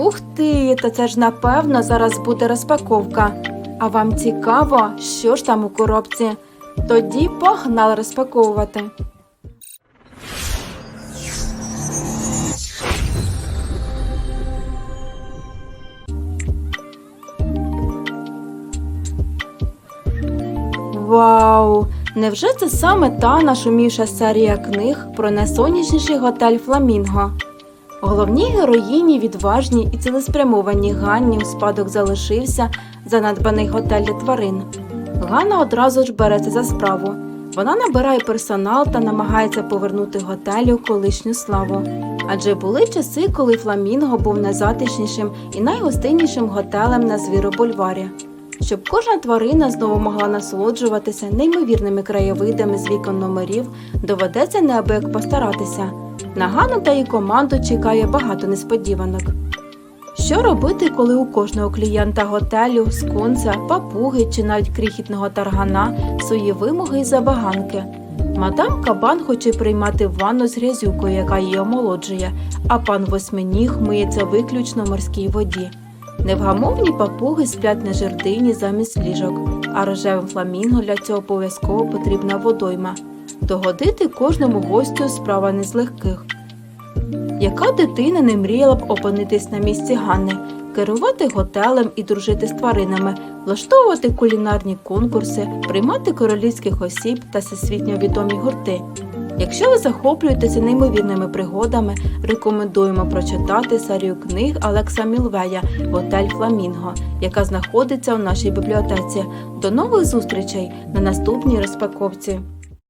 Ух ти, та це ж напевно зараз буде розпаковка. А вам цікаво, що ж там у коробці? Тоді погнали розпаковувати. Вау! Невже це саме та нашумівша серія книг про найсонячніший готель Фламінго? Головній героїні відважній і цілеспрямованій Ганні у спадок залишився занедбаний готель для тварин. Ганна одразу ж береться за справу. Вона набирає персонал та намагається повернути готелю колишню славу. Адже були часи, коли Фламінго був найзатишнішим і найгостиннішим готелем на Звіробульварі. Щоб кожна тварина знову могла насолоджуватися неймовірними краєвидами з вікон номерів, доведеться неабияк постаратися. На Ганну та її команду чекає багато несподіванок. Що робити, коли у кожного клієнта готелю, скунса, папуги чи навіть крихітного таргана свої вимоги і забаганки? Мадам Кабан хоче приймати ванну з грязюкою, яка її омолоджує, а пан Восьминіг миється виключно в морській воді. Невгамовні папуги сплять на жердині замість ліжок, а рожевим фламінго для цього обов'язково потрібна водойма. Догодити кожному гостю справа не з легких. Яка дитина не мріяла б опинитись на місці Ганни, керувати готелем і дружити з тваринами, влаштовувати кулінарні конкурси, приймати королівських осіб та всесвітньо відомі гурти? Якщо ви захоплюєтеся неймовірними пригодами, рекомендуємо прочитати серію книг Алекса Мілвея Готель Фламінго, яка знаходиться у нашій бібліотеці. До нових зустрічей на наступній розпаковці.